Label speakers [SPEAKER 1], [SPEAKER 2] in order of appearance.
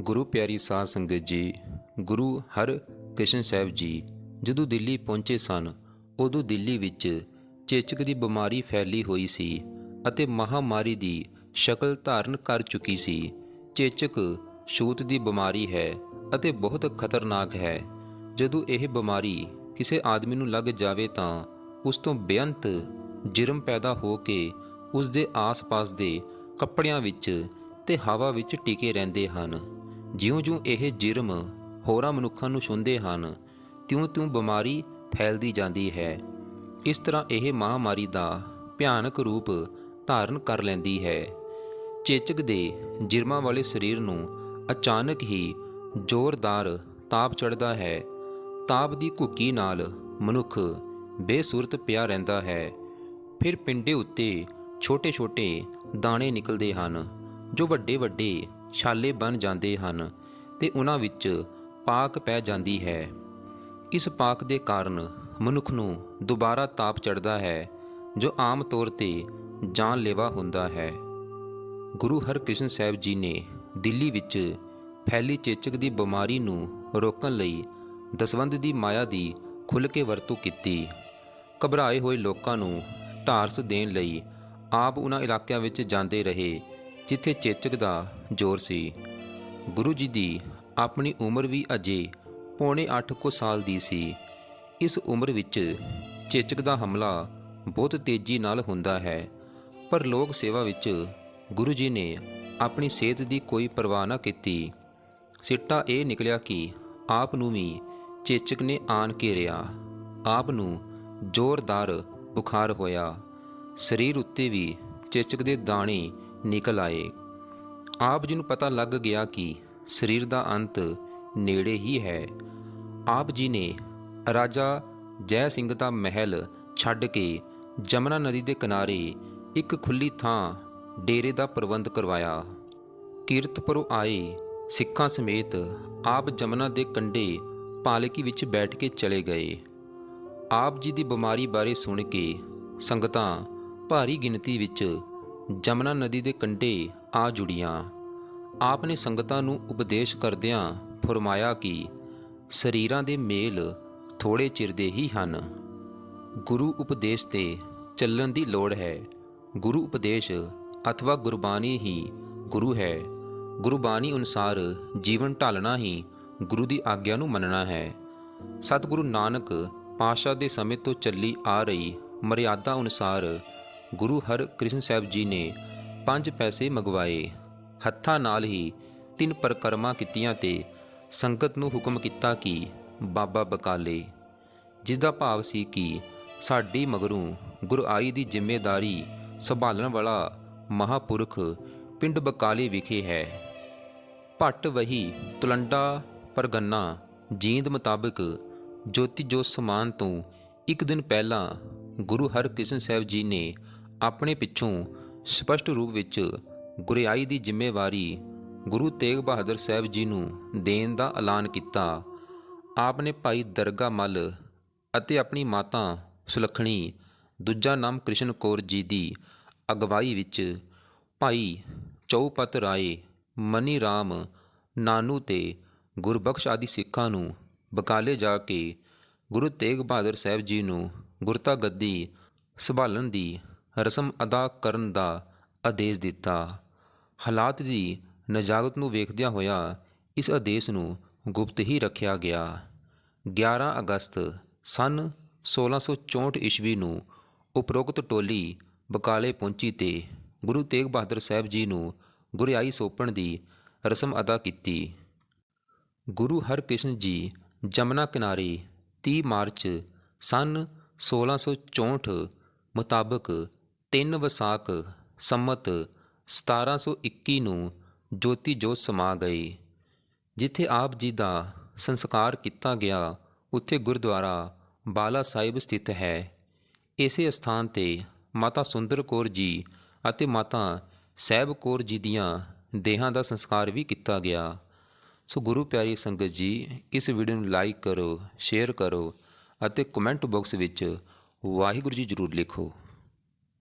[SPEAKER 1] ਗੁਰੂ ਪਿਆਰੀ ਸਾਧ ਸੰਗਤ ਜੀ, ਗੁਰੂ ਹਰ ਕ੍ਰਿਸ਼ਨ ਸਾਹਿਬ ਜੀ, ਜਦੋਂ ਦਿੱਲੀ ਪਹੁੰਚੇ ਸਨ, ਉਦੋਂ ਦਿੱਲੀ ਵਿੱਚ ਚੇਚਕ ਦੀ ਬਿਮਾਰੀ ਫੈਲੀ ਹੋਈ ਸੀ ਅਤੇ ਮਹਾਮਾਰੀ ਦੀ ਸ਼ਕਲ ਧਾਰਨ ਕਰ ਚੁੱਕੀ ਸੀ। ਚੇਚਕ ਛੂਤ ਦੀ ਬਿਮਾਰੀ ਹੈ ਅਤੇ ਬਹੁਤ ਖਤਰਨਾਕ ਹੈ। ਜਦੋਂ ਇਹ ਬਿਮਾਰੀ ਕਿਸੇ ਆਦਮੀ ਨੂੰ ਲੱਗ ਜਾਵੇ ਤਾਂ ਉਸ ਤੋਂ ਬੇਅੰਤ ਜਰਮ ਪੈਦਾ ਹੋ ਕੇ ਉਸ ਦੇ ਆਸ-ਪਾਸ ਦੇ ਕੱਪੜਿਆਂ ਵਿੱਚ ਤੇ ਹਵਾ ਵਿੱਚ ਟਿਕੇ ਰਹਿੰਦੇ ਹਨ। ਜਿਉਂ-ਜਿਉਂ ਇਹ ਜਿਰਮ ਹੋਰਾਂ ਮਨੁੱਖਾਂ ਨੂੰ ਛੁੰਦੇ ਹਨ, ਤਿਉਂ-ਤਿਉਂ ਬਿਮਾਰੀ ਫੈਲਦੀ ਜਾਂਦੀ ਹੈ। ਇਸ ਤਰ੍ਹਾਂ ਇਹ ਮਹਾਮਾਰੀ ਦਾ ਭਿਆਨਕ ਰੂਪ ਧਾਰਨ ਕਰ ਲੈਂਦੀ ਹੈ। ਚੇਚਕ ਦੇ ਜਿਰਮਾਂ ਵਾਲੇ ਸਰੀਰ ਨੂੰ ਅਚਾਨਕ ਹੀ ਜ਼ੋਰਦਾਰ ਤਾਪ ਚੜਦਾ ਹੈ। ਤਾਪ ਦੀ ਘੁੱਕੀ ਨਾਲ ਮਨੁੱਖ ਬੇਸੁਰਤ ਪਿਆ ਰਹਿੰਦਾ ਹੈ। ਫਿਰ ਪਿੰਡੇ ਉੱਤੇ ਛੋਟੇ-ਛੋਟੇ ਦਾਣੇ ਨਿਕਲਦੇ ਹਨ, ਜੋ ਵੱਡੇ-ਵੱਡੇ ਛਾਲੇ ਬਣ ਜਾਂਦੇ ਹਨ ਤੇ ਉਹਨਾਂ ਵਿੱਚ ਪਾਕ ਪੈ ਜਾਂਦੀ ਹੈ। ਇਸ ਪਾਕ ਦੇ ਕਾਰਨ ਮਨੁੱਖ ਨੂੰ ਦੁਬਾਰਾ ਤਾਪ ਚੜਦਾ ਹੈ, ਜੋ ਆਮ ਤੌਰ ਤੇ ਜਾਨਲੇਵਾ ਹੁੰਦਾ ਹੈ। ਗੁਰੂ ਹਰਕ੍ਰਿਸ਼ਨ ਸਾਹਿਬ ਜੀ ਨੇ ਦਿੱਲੀ ਵਿੱਚ ਫੈਲੀ ਚੇਚਕ ਦੀ ਬਿਮਾਰੀ ਨੂੰ ਰੋਕਣ ਲਈ ਦਸਵੰਧ ਦੀ ਮਾਇਆ ਦੀ ਖੁੱਲ੍ਹ ਕੇ ਵਰਤੋਂ ਕੀਤੀ। ਘਬਰਾਏ ਹੋਏ ਲੋਕਾਂ ਨੂੰ ਢਾਰਸ ਦੇਣ ਲਈ ਆਪ ਉਹਨਾਂ ਇਲਾਕਿਆਂ ਵਿੱਚ ਜਾਂਦੇ ਰਹੇ ਜਿੱਥੇ ਚੇਚਕ ਦਾ ਜ਼ੋਰ ਸੀ, ਗੁਰੂ ਜੀ ਦੀ ਆਪਣੀ ਉਮਰ ਵੀ ਅਜੇ ਪੌਣੇ 8 ਕੁ ਸਾਲ ਦੀ ਸੀ। ਇਸ ਉਮਰ ਵਿੱਚ ਚੇਚਕ ਦਾ ਹਮਲਾ ਬਹੁਤ ਤੇਜ਼ੀ ਨਾਲ ਹੁੰਦਾ ਹੈ, ਪਰ ਲੋਕ ਸੇਵਾ ਵਿੱਚ ਗੁਰੂ ਜੀ ਨੇ ਆਪਣੀ ਸਿਹਤ ਦੀ ਕੋਈ ਪਰਵਾਹ ਨਾ ਕੀਤੀ। ਸਿੱਟਾ ਇਹ ਨਿਕਲਿਆ ਕਿ ਆਪ ਨੂੰ ਵੀ ਚੇਚਕ ਨੇ ਆਣ ਘੇਰਿਆ ਆਪ ਨੂੰ ਜ਼ੋਰਦਾਰ ਬੁਖਾਰ ਹੋਇਆ। ਸਰੀਰ ਉੱਤੇ ਵੀ ਚੇਚਕ ਦੇ ਦਾਣੇ ਨਿਕਲ ਆਏ। ਆਪ ਜੀ ਨੂੰ ਪਤਾ ਲੱਗ ਗਿਆ ਕਿ ਸਰੀਰ ਦਾ ਅੰਤ ਨੇੜੇ ਹੀ ਹੈ, ਆਪ ਜੀ ਨੇ ਰਾਜਾ ਜੈ ਸਿੰਘ ਦਾ ਮਹਿਲ ਛੱਡ ਕੇ ਜਮਨਾ ਨਦੀ ਦੇ ਕਿਨਾਰੇ ਇੱਕ ਖੁੱਲੀ ਥਾਂ ਡੇਰੇ ਦਾ ਪ੍ਰਬੰਧ ਕਰਵਾਇਆ। ਕੀਰਤਪੁਰ ਆਏ ਸਿੱਖਾਂ ਸਮੇਤ ਆਪ ਜਮਨਾ ਦੇ ਕੰਢੇ ਪਾਲਕੀ ਵਿੱਚ ਬੈਠ ਕੇ ਚਲੇ ਗਏ। ਆਪ ਜੀ ਦੀ ਬਿਮਾਰੀ ਬਾਰੇ ਸੁਣ ਕੇ ਸੰਗਤਾਂ ਭਾਰੀ ਗਿਣਤੀ ਵਿੱਚ ਜਮਨਾ ਨਦੀ ਦੇ ਕੰਢੇ ਆ ਜੁੜੀਆਂ। ਆਪ ਨੇ ਸੰਗਤਾਂ ਨੂੰ ਉਪਦੇਸ਼ ਕਰਦਿਆਂ ਫਰਮਾਇਆ ਕਿ ਸਰੀਰਾਂ ਦੇ ਮੇਲ ਥੋੜੇ ਚਿਰ ਦੇ ਹੀ ਹਨ। ਗੁਰੂ ਉਪਦੇਸ਼ ਤੇ ਚੱਲਣ ਦੀ ਲੋੜ ਹੈ। ਗੁਰੂ ਉਪਦੇਸ਼ ਅਥਵਾ ਗੁਰਬਾਣੀ ਹੀ ਗੁਰੂ ਹੈ। ਗੁਰਬਾਣੀ ਅਨੁਸਾਰ ਜੀਵਨ ਢਾਲਣਾ ਹੀ ਗੁਰੂ ਦੀ ਆਗਿਆ ਨੂੰ ਮੰਨਣਾ ਹੈ। ਸਤਿਗੁਰੂ ਨਾਨਕ ਪਾਸ਼ਾ ਦੇ ਸਮੇਂ ਤੋਂ ਚੱਲੀ ਆ ਰਹੀ ਮਰਿਆਦਾ ਅਨੁਸਾਰ ਗੁਰੂ ਹਰਕ੍ਰਿਸ਼ਨ ਸਾਹਿਬ ਜੀ ਨੇ ਪੰਜ ਪੈਸੇ ਮੰਗਵਾਏ। ਹੱਥਾਂ ਨਾਲ ਹੀ ਤਿੰਨ ਪ੍ਰਕਰਮਾਂ ਕੀਤੀਆਂ ਤੇ ਸੰਗਤ ਨੂੰ ਹੁਕਮ ਕੀਤਾ ਕਿ ਬਾਬਾ ਬਕਾਲੇ ਜਿਸ ਦਾ ਭਾਵ ਸੀ ਕਿ ਸਾਡੀ ਮਗਰੋਂ ਗੁਰਆਈ ਦੀ ਜ਼ਿੰਮੇਵਾਰੀ ਸੰਭਾਲਣ ਵਾਲਾ ਮਹਾਪੁਰਖ ਪਿੰਡ ਬਕਾਲੇ ਵਿਖੇ ਹੈ। ਭੱਟ ਵਹੀ ਤੁਲੰਡਾ ਪਰਗੰਨਾ ਜੀਂਦ ਮੁਤਾਬਕ ਜੋਤੀ ਜੋਤ ਸਮਾਨ ਤੋਂ ਇੱਕ ਦਿਨ ਪਹਿਲਾਂ ਗੁਰੂ ਹਰਕ੍ਰਿਸ਼ਨ ਸਾਹਿਬ ਜੀ ਨੇ ਆਪਣੇ ਪਿੱਛੋਂ ਸਪਸ਼ਟ ਰੂਪ ਵਿੱਚ ਗੁਰਿਆਈ ਦੀ ਜ਼ਿੰਮੇਵਾਰੀ ਗੁਰੂ ਤੇਗ ਬਹਾਦਰ ਸਾਹਿਬ ਜੀ ਨੂੰ ਦੇਣ ਦਾ ਐਲਾਨ ਕੀਤਾ। ਆਪ ਨੇ ਭਾਈ ਦਰਗਾ ਮੱਲ ਅਤੇ ਆਪਣੀ ਮਾਤਾ ਸੁਲੱਖਣੀ, ਦੂਜਾ ਨਾਮ ਕ੍ਰਿਸ਼ਨ ਕੌਰ ਜੀ ਦੀ ਅਗਵਾਈ ਵਿੱਚ ਭਾਈ ਚੌਪਤ ਰਾਏ, ਮਨੀ ਰਾਮ, ਨਾਨੂ ਤੇ ਗੁਰਬਖਸ਼ ਆਦਿ ਸਿੱਖਾਂ ਨੂੰ ਬਕਾਲੇ ਜਾ ਕੇ ਗੁਰੂ ਤੇਗ ਬਹਾਦਰ ਸਾਹਿਬ ਜੀ ਨੂੰ ਗੁਰਤਾ ਗੱਦੀ ਸੰਭਾਲਣ ਦੀ ਰਸਮ ਅਦਾ ਕਰਨ ਦਾ ਆਦੇਸ਼ ਦਿੱਤਾ। ਹਾਲਾਤ ਦੀ ਨਜਾਕਤ ਨੂੰ ਵੇਖਦਿਆਂ ਹੋਇਆ ਇਸ ਆਦੇਸ਼ ਨੂੰ ਗੁਪਤ ਹੀ ਰੱਖਿਆ ਗਿਆ। 11 ਅਗਸਤ ਸਨ 1664 ਈਸਵੀ ਨੂੰ ਉਪਰੋਕਤ ਟੋਲੀ ਬਕਾਲੇ ਪਹੁੰਚੀ ਤੇ ਗੁਰੂ ਤੇਗ ਬਹਾਦਰ ਸਾਹਿਬ ਜੀ ਨੂੰ ਗੁਰਿਆਈ ਸੌਂਪਣ ਦੀ ਰਸਮ ਅਦਾ ਕੀਤੀ। ਗੁਰੂ ਹਰਕ੍ਰਿਸ਼ਨ ਜੀ ਜਮਨਾ ਕਿਨਾਰੇ 30 ਮਾਰਚ ਸਨ 1664 ਮੁਤਾਬਕ 3 ਵਿਸਾਖ ਸੰਮਤ 1721 ਨੂੰ ਜੋਤੀ ਜੋਤ ਸਮਾ ਗਏ ਜਿੱਥੇ ਆਪ ਜੀ ਦਾ ਸੰਸਕਾਰ ਕੀਤਾ ਗਿਆ, ਉੱਥੇ ਗੁਰਦੁਆਰਾ ਬਾਲਾ ਸਾਹਿਬ ਸਥਿਤ ਹੈ। ਇਸੇ ਸਥਾਨ ਤੇ ਮਾਤਾ ਸੁੰਦਰ ਕੌਰ ਜੀ ਅਤੇ ਮਾਤਾ ਸਹਿਬ ਕੌਰ ਜੀ ਦੀਆਂ ਦੇਹਾਂ ਦਾ ਸੰਸਕਾਰ ਵੀ ਕੀਤਾ ਗਿਆ। ਸੋ ਗੁਰੂ ਪਿਆਰੀ ਸੰਗਤ ਜੀ, ਇਸ ਵੀਡੀਓ ਨੂੰ ਲਾਈਕ ਕਰੋ, ਸ਼ੇਅਰ ਕਰੋ ਅਤੇ ਕਮੈਂਟ ਬਾਕਸ ਵਿੱਚ ਵਾਹਿਗੁਰੂ ਜੀ ਜ਼ਰੂਰ ਲਿਖੋ।